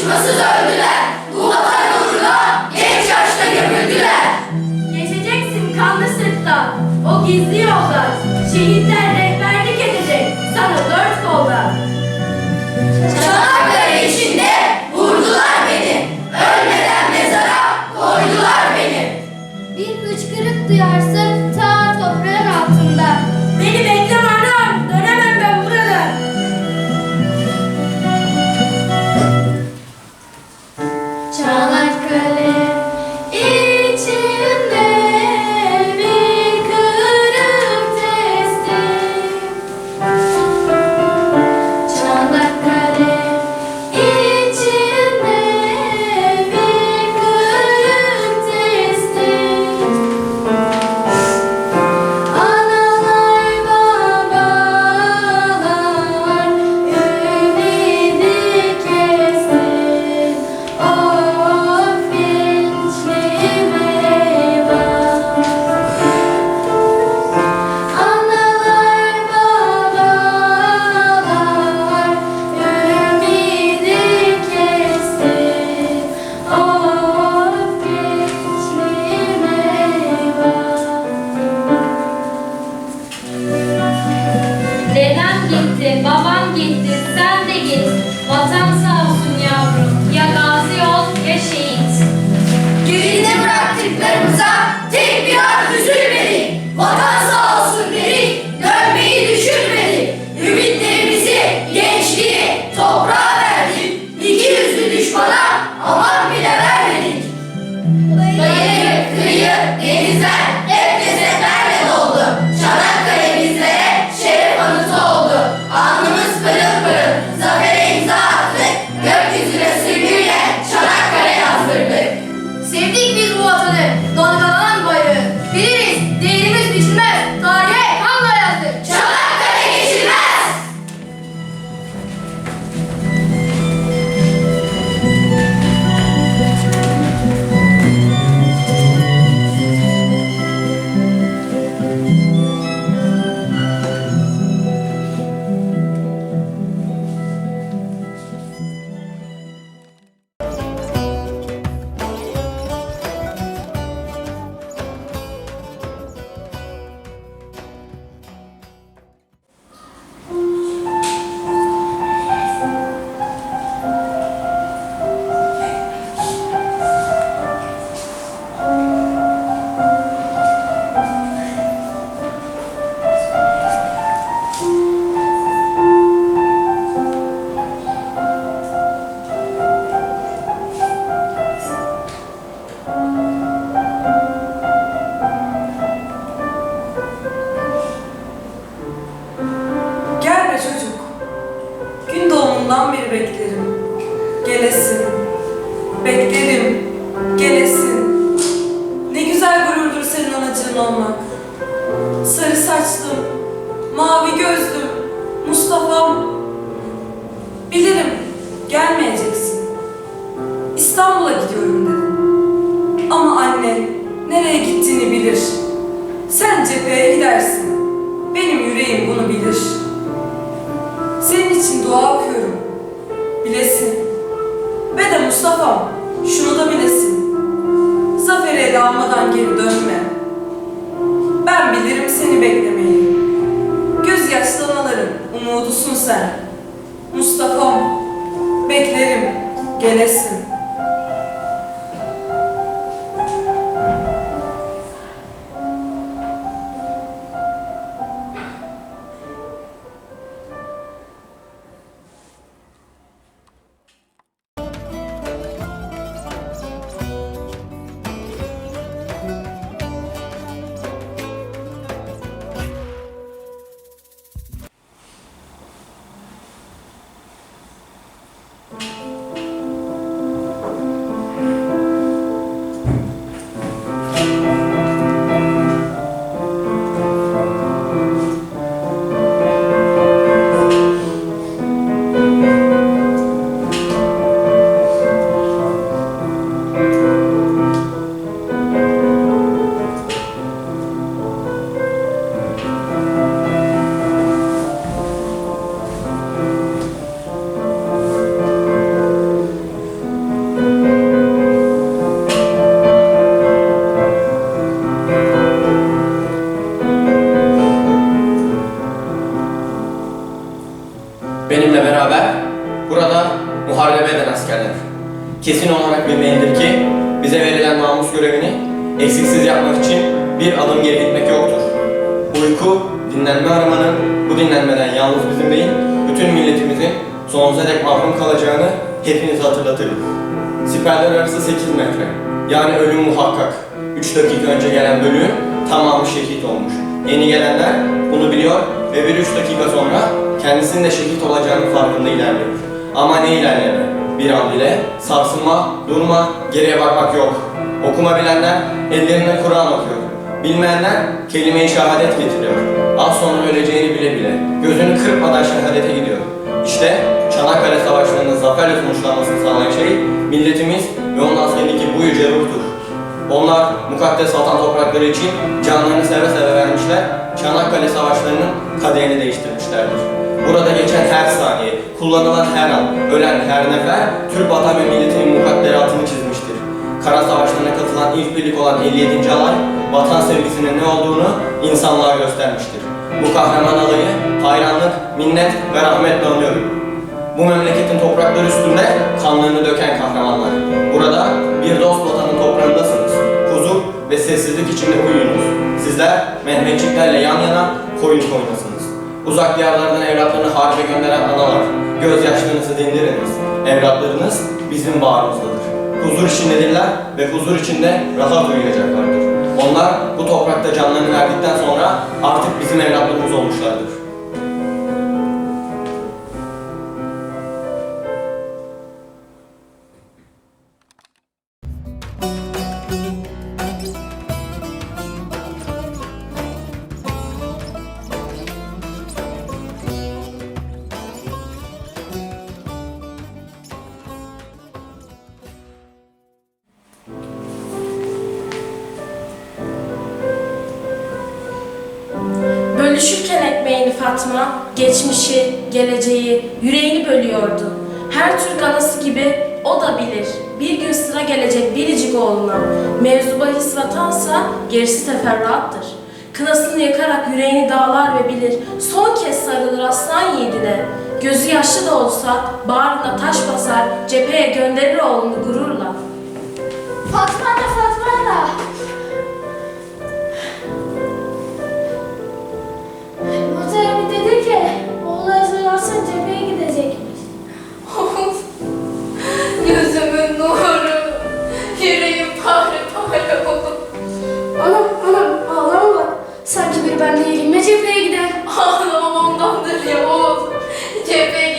tartışmasız öldüler. De Mustafa'm şunu da bilesin. Zaferi ele almadan geri dönme. Ben bilirim seni beklemeyi. Göz yaşlı anaların umudusun sen. Mustafa'm beklerim gelesin. Kesin olarak bilmelidir ki bize verilen namus görevini eksiksiz yapmak için bir adım geri gitmek yoktur. Uyku, dinlenme aramanın bu dinlenmeden yalnız bizim değil, bütün milletimizin sonsuza dek mahrum kalacağını hepiniz hatırlatırım. Siperler arası 8 metre. Yani ölüm muhakkak. 3 dakika önce gelen bölüğün tamamı şehit olmuş. Yeni gelenler bunu biliyor ve bir üç dakika sonra kendisinin de şehit olacağının farkında ilerliyor. Ama ne ilerleme? Bir an bile sarsılma, durma, geriye bakmak yok. Okuma bilenler ellerine Kur'an okuyor. Bilmeyenler kelime-i şehadet getiriyor. Az sonra öleceğini bile bile gözünü kırpmadan şehadete gidiyor. İşte Çanakkale Savaşları'nın zaferle sonuçlanmasını sağlayan şey milletimiz ve onun askerindeki bu yüce ruhtur. Onlar mukaddes vatan toprakları için canlarını seve seve vermişler, Çanakkale Savaşları'nın kaderini değiştirmişlerdir. Burada geçen her saniye, kullanılan her an, ölen her nefer, Türk vatan ve milletinin mukadderatını çizmiştir. Kara Savaşları'na katılan ilk birlik olan 57. alay, vatan sevgisinin ne olduğunu insanlığa göstermiştir. Bu kahraman alayı hayranlık, minnet ve rahmetle anıyorum. Bu memleketin toprakları üstünde kanlarını döken kahramanlar. Burada bir dost vatanın toprağındasınız. Huzur ve sessizlik içinde uyuyunuz. Sizler Mehmetçiklerle yan yana koyun koynasınız. Uzak diyarlardan evlatlarını harbe gönderen analar, gözyaşlarınızı dindiriniz. Evlatlarınız bizim bağrımızdadır. Huzur içindedirler ve huzur içinde rahat uyuyacaklardır. Onlar bu toprakta canlarını verdikten sonra artık bizim evlatlarımız olmuşlardır. Gelecek biricik oğluna. Mevzu bahis vatansa gerisi teferruattır. Kınasını yakarak yüreğini dağlar ve bilir. Son kez sarılır aslan yiğidine. Gözü yaşlı da olsa bağrına taş basar, cepheye gönderir oğlunu gururla. Fatma da. Ben değilim. cepheye gider? Ağlamam ondandır ya oğul. Cepheye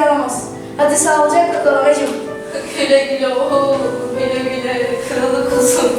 yer. Hadi sağlıcakla kal anacığım. güle güle oğlum, güle güle kralı kuzum.